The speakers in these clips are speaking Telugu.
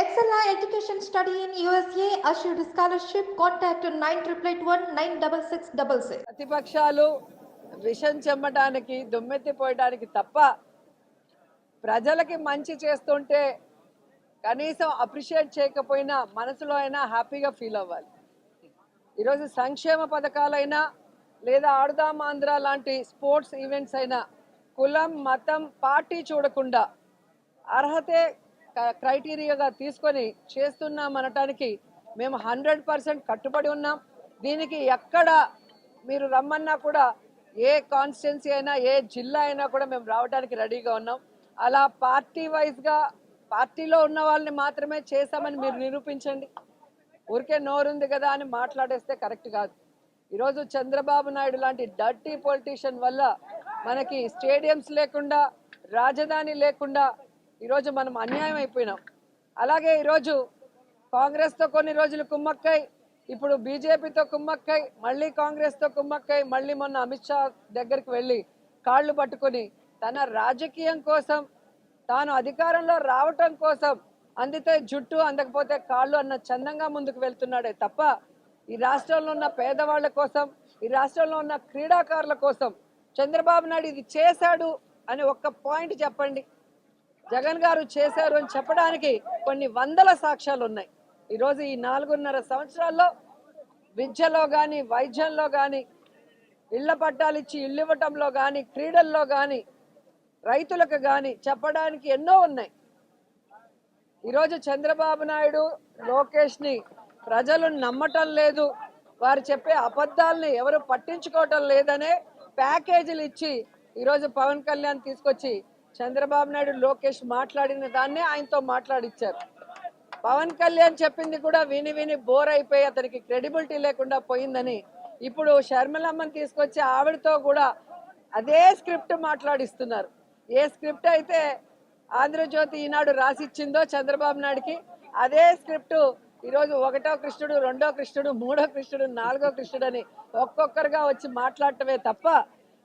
Excella Education Study in USA assured scholarship. Contact 9881 96666. ప్రతిపక్షాలు విషం చెమ్మటానికి దుమ్మెత్తిపోయడానికి తప్ప ప్రజలకి మంచి చేస్తుంటే కనీసం అప్రిషియేట్ చేయకపోయినా మనసులో అయినా హ్యాపీగా ఫీల్ అవ్వాలి ఈరోజు సంక్షేమ పథకాలైనా లేదా ఆడుదాం ఆంధ్ర లాంటి స్పోర్ట్స్ ఈవెంట్స్ అయినా కులం మతం పార్టీ చూడకుండా అర్హతే క్రైటీరియాగా తీసుకొని చేస్తున్నాం అనటానికి మేము హండ్రెడ్ పర్సెంట్ కట్టుబడి ఉన్నాం. దీనికి ఎక్కడ మీరు రమ్మన్నా కూడా ఏ కాన్స్టిట్యున్సీ అయినా ఏ జిల్లా అయినా కూడా మేము రావడానికి రెడీగా ఉన్నాం. అలా పార్టీ వైజ్గా పార్టీలో ఉన్న వాళ్ళని మాత్రమే చేశామని మీరు నిరూపించండి. ఊరికే నోరుంది కదా అని మాట్లాడేస్తే కరెక్ట్ కాదు. ఈరోజు చంద్రబాబు నాయుడు లాంటి డర్టీ పొలిటీషియన్ వల్ల మనకి స్టేడియంస్ లేకుండా రాజధాని లేకుండా ఈరోజు మనం అన్యాయం అయిపోయినాం. అలాగే ఈరోజు కాంగ్రెస్తో కొన్ని రోజులు కుమ్మక్కై ఇప్పుడు బీజేపీతో కుమ్మక్కై మళ్ళీ కాంగ్రెస్తో కుమ్మక్కై మళ్ళీ మొన్న అమిత్ షా దగ్గరికి వెళ్ళి కాళ్ళు పట్టుకొని తన రాజకీయం కోసం తాను అధికారంలో రావటం కోసం అందితే జుట్టు అందకపోతే కాళ్ళు అన్న చందంగా ముందుకు వెళ్తున్నాడే తప్ప ఈ రాష్ట్రంలో ఉన్న పేదవాళ్ళ కోసం ఈ రాష్ట్రంలో ఉన్న క్రీడాకారుల కోసం చంద్రబాబు నాయుడు ఇది చేశాడు అని ఒక్క పాయింట్ చెప్పండి. జగన్ గారు చేశారు అని చెప్పడానికి కొన్ని వందల సాక్ష్యాలు ఉన్నాయి. ఈరోజు ఈ నాలుగున్నర సంవత్సరాల్లో విద్యలో కానీ వైద్యంలో కానీ ఇళ్ళ పట్టాలు ఇచ్చి ఇల్లు ఇవ్వటంలో కానీ క్రీడల్లో కానీ రైతులకు కానీ చెప్పడానికి ఎన్నో ఉన్నాయి. ఈరోజు చంద్రబాబు నాయుడు లోకేష్ని ప్రజలు నమ్మటం లేదు. వారు చెప్పే అబద్ధాలని ఎవరు పట్టించుకోవటం లేదనే ప్యాకేజీలు ఇచ్చి ఈరోజు పవన్ కళ్యాణ్ తీసుకొచ్చి చంద్రబాబు నాయుడు లోకేష్ మాట్లాడిన దాన్నే ఆయనతో మాట్లాడిచ్చారు. పవన్ కళ్యాణ్ చెప్పింది కూడా విని విని బోర్ అయిపోయి అతనికి క్రెడిబిలిటీ లేకుండా పోయిందని ఇప్పుడు షర్మిలమ్మని తీసుకొచ్చి ఆవిడతో కూడా అదే స్క్రిప్ట్ మాట్లాడిస్తున్నారు. ఏ స్క్రిప్ట్ అయితే ఆంధ్రజ్యోతి ఈనాడు రాసిచ్చిందో చంద్రబాబు నాయుడుకి అదే స్క్రిప్ట్ ఈరోజు ఒకటో కృష్ణుడు రెండో కృష్ణుడు మూడో కృష్ణుడు నాలుగో కృష్ణుడు అని ఒక్కొక్కరుగా వచ్చి మాట్లాడటమే తప్ప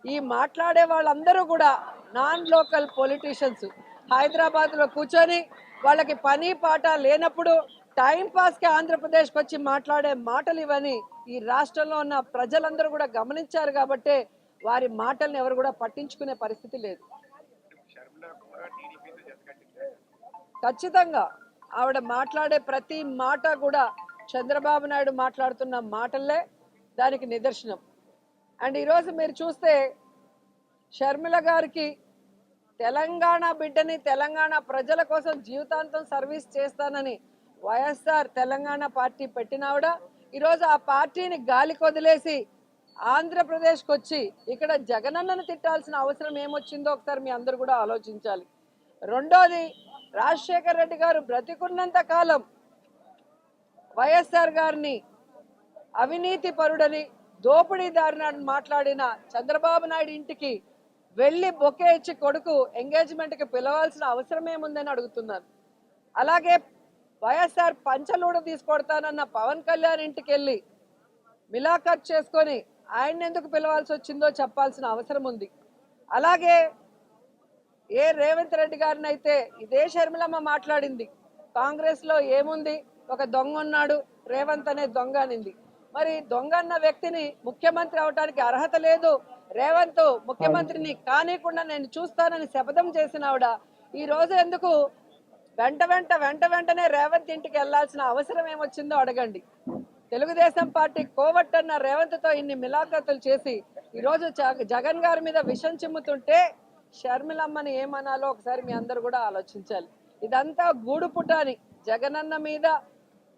ఈ మాట్లాడే వాళ్ళందరూ కూడా నాన్ లోకల్ పొలిటీషియన్స్ హైదరాబాద్లో కూర్చొని వాళ్ళకి పని పాట లేనప్పుడు టైంపాస్కి ఆంధ్రప్రదేశ్కి వచ్చి మాట్లాడే మాటలు ఇవని ఈ రాష్ట్రంలో ఉన్న ప్రజలందరూ కూడా గమనించారు కాబట్టే వారి మాటల్ని ఎవరు కూడా పట్టించుకునే పరిస్థితి లేదు. ఖచ్చితంగా ఆవిడ మాట్లాడే ప్రతి మాట కూడా చంద్రబాబు నాయుడు మాట్లాడుతున్న మాటలే దానికి నిదర్శనం. అండ్ ఈరోజు మీరు చూస్తే షర్మిల గారికి తెలంగాణ బిడ్డని తెలంగాణ ప్రజల కోసం జీవితాంతం సర్వీస్ చేస్తానని వైఎస్ఆర్ తెలంగాణ పార్టీ పెట్టినావిడ ఈరోజు ఆ పార్టీని గాలి కొదిలేసి ఆంధ్రప్రదేశ్కి వచ్చి ఇక్కడ జగనన్నను తిట్టాల్సిన అవసరం ఏమొచ్చిందో ఒకసారి మీ అందరు కూడా ఆలోచించాలి. రెండోది రాజశేఖర్ రెడ్డి గారు బ్రతికున్నంత కాలం వైఎస్ఆర్ గారిని అవినీతి పరుడని దోపిడీదారిని మాట్లాడిన చంద్రబాబు నాయుడు ఇంటికి వెళ్ళి బొకే ఇచ్చి కొడుకు ఎంగేజ్మెంట్కి పిలవాల్సిన అవసరం ఏముందని అడుగుతున్నాను అలాగే వైఎస్ఆర్ పంచలూడ తీసుకొడతానన్న పవన్ కళ్యాణ్ ఇంటికి వెళ్ళి మిలాఖత్ చేసుకొని ఆయన ఎందుకు పిలవాల్సి వచ్చిందో చెప్పాల్సిన అవసరం ఉంది. అలాగే ఏ రేవంత్ రెడ్డి గారిని అయితే ఇదే షర్మిలమ్మ మాట్లాడింది. కాంగ్రెస్లో ఏముంది? ఒక దొంగ ఉన్నాడు రేవంత్ అనే దొంగ అనింది. మరి దొంగ అన్న వ్యక్తిని ముఖ్యమంత్రి అవడానికి అర్హత లేదు రేవంత్ ముఖ్యమంత్రిని కానికుండా నేను చూస్తానని శపథం చేసిన ఆవిడ ఈ రోజు ఎందుకు వెంట వెంట వెంట వెంటనే రేవంత్ ఇంటికి వెళ్ళాల్సిన అవసరం ఏమొచ్చిందో అడగండి. తెలుగుదేశం పార్టీ కోవట్ అన్న రేవంత్తో ఇన్ని మిలాఖతులు చేసి ఈరోజు జగ- జగన్ గారి మీద విషం చిమ్ముతుంటే షర్మిలమ్మని ఏమనాలో ఒకసారి మీ అందరు కూడా ఆలోచించాలి. ఇదంతా గూడు పుటాని. జగనన్న మీద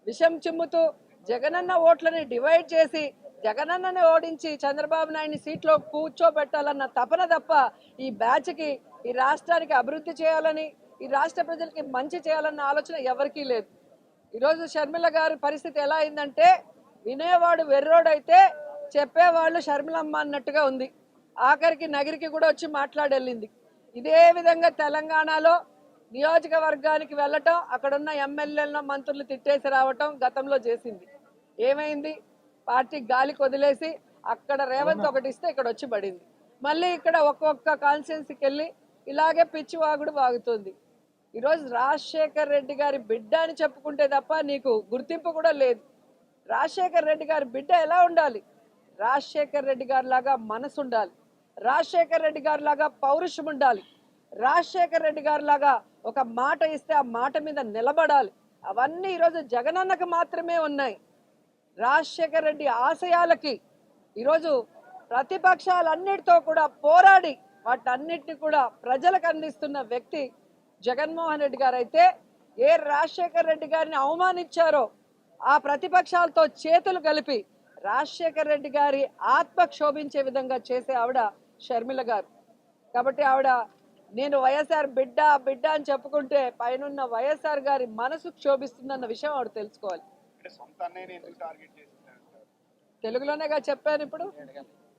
విషం చిమ్ముతూ జగనన్న ఓట్లని డివైడ్ చేసి జగనన్నని ఓడించి చంద్రబాబు నాయుడిని సీట్లో కూర్చోబెట్టాలన్న తపన తప్ప ఈ బ్యాచ్కి ఈ రాష్ట్రానికి అభివృద్ధి చేయాలని ఈ రాష్ట్ర ప్రజలకి మంచి చేయాలన్న ఆలోచన ఎవరికీ లేదు. ఈరోజు షర్మిల గారి పరిస్థితి ఎలా అయిందంటే వినేవాడు వెర్రోడైతే చెప్పేవాళ్ళు షర్మిలమ్మ అన్నట్టుగా ఉంది. ఆఖరికి నగిరికి కూడా వచ్చి మాట్లాడెళ్ళింది. ఇదే విధంగా తెలంగాణలో నియోజకవర్గానికి వెళ్ళటం అక్కడున్న ఎమ్మెల్యేలను మంత్రులు తిట్టేసి రావటం గతంలో చేసింది. ఏమైంది? పార్టీ గాలికి వదిలేసి అక్కడ రేవంత్ ఒకటి ఇస్తే ఇక్కడ వచ్చి పడింది. మళ్ళీ ఇక్కడ ఒక్కొక్క కాన్స్టిట్యున్సీకి వెళ్ళి ఇలాగే పిచ్చి వాగుడు వాగుతుంది. ఈరోజు రాజశేఖర్ రెడ్డి గారి బిడ్డ అని చెప్పుకుంటే తప్ప నీకు గుర్తింపు కూడా లేదు. రాజశేఖర్ రెడ్డి గారి బిడ్డ ఎలా ఉండాలి? రాజశేఖర్ రెడ్డి గారి లాగా మనసు ఉండాలి. రాజశేఖర్ రెడ్డి గారి లాగా పౌరుషం ఉండాలి. రాజశేఖర్ రెడ్డి గారి లాగా ఒక మాట ఇస్తే ఆ మాట మీద నిలబడాలి. అవన్నీ ఈరోజు జగనన్నకు మాత్రమే ఉన్నాయి. రాజశేఖర్ రెడ్డి ఆశయాలకి ఈరోజు ప్రతిపక్షాలన్నిటితో కూడా పోరాడి వాటన్నిటిని కూడా ప్రజలకు అందిస్తున్న వ్యక్తి జగన్మోహన్ రెడ్డి గారు అయితే ఏ రాజశేఖర్ రెడ్డి గారిని అవమానించారో ఆ ప్రతిపక్షాలతో చేతులు కలిపి రాజశేఖర్ రెడ్డి గారి ఆత్మ క్షోభించే విధంగా చేసే ఆవిడ షర్మిల గారు. కాబట్టి ఆవిడ నేను వైఎస్ఆర్ బిడ్డ బిడ్డ అని చెప్పుకుంటే పైనున్న వైఎస్ఆర్ గారి మనసు క్షోభిస్తుందన్న విషయం ఆవిడ తెలుసుకోవాలి. అంటే సొంత అన్నయ్యని ఎందుకు టార్గెట్ చేసిందంటారు తెలుగులోనేగా చెప్పాను ఇప్పుడు.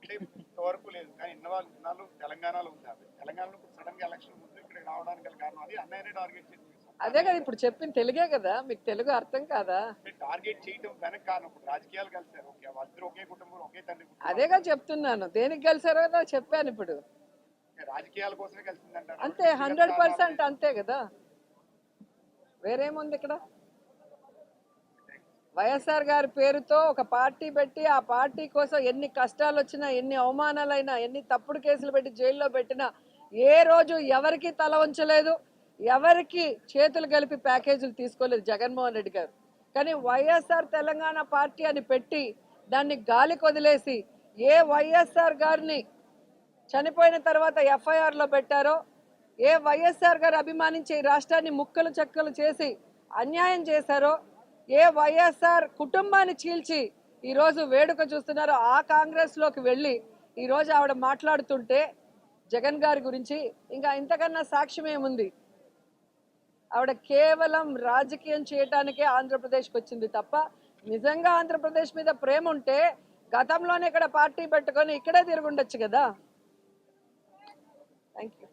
అంటే ఇంతవరకు లేదు కానీ ఇన్నవాళ్ళు ఇన్నాళ్ళు తెలంగాణలో ఉంది. తెలంగాణలో సడన్గా ఎలక్షన్ ముందు ఇక్కడ రావడానికి గల కారణం అది అన్నయ్యనే టార్గెట్ చేసింది అదే కదా ఇప్పుడు చెప్పింది తెలుగే కదా మీకు తెలుగు అర్థం కాదా? అంటే టార్గెట్ చేయడం వెనక కారణం ఇప్పుడు రాజకీయాలు కలిసారు ఓకే వాళ్ళిద్దరు ఒకే కుటుంబం ఒకే తండ్రి కుటుంబం. అదేగా చెప్తున్నాను. దేనికి కలిసారో కదా చెప్పాను ఇప్పుడు. రాజకీయాల కోసమే కలిసిందంటారు. అంతే హండ్రెడ్ పర్సెంట్ అంతే కదా. వేరేముంది ఇక్కడ? వైఎస్ఆర్ గారి పేరుతో ఒక పార్టీ పెట్టి ఆ పార్టీ కోసం ఎన్ని కష్టాలు వచ్చినా ఎన్ని అవమానాలైనా ఎన్ని తప్పుడు కేసులు పెట్టి జైల్లో పెట్టినా ఏ రోజు ఎవరికి తల ఉంచలేదు ఎవరికి చేతులు కలిపి ప్యాకేజీలు తీసుకోలేదు జగన్మోహన్ రెడ్డి గారు. కానీ వైఎస్ఆర్ తెలంగాణ పార్టీ అని పెట్టి దాన్ని గాలి కొదిలేసి ఏ వైఎస్ఆర్ గారిని చనిపోయిన తర్వాత ఎఫ్ఐఆర్లో పెట్టారో ఏ వైఎస్ఆర్ గారు అభిమానించి ఈ రాష్ట్రాన్ని ముక్కలు చెక్కలు చేసి అన్యాయం చేశారో ఏ వైఎస్ఆర్ కుటుంబాన్ని చీల్చి ఈరోజు వేడుక చూస్తున్నారో. ఆ కాంగ్రెస్లోకి వెళ్ళి ఈరోజు ఆవిడ మాట్లాడుతుంటే జగన్ గారి గురించి ఇంకా ఇంతకన్నా సాక్ష్యం ఏముంది? ఆవిడ కేవలం రాజకీయం చేయటానికే ఆంధ్రప్రదేశ్కి వచ్చింది తప్ప నిజంగా ఆంధ్రప్రదేశ్ మీద ప్రేమ ఉంటే గతంలోనే ఇక్కడ పార్టీ పెట్టుకొని ఇక్కడే తిరుగుండొచ్చు కదా? Thank you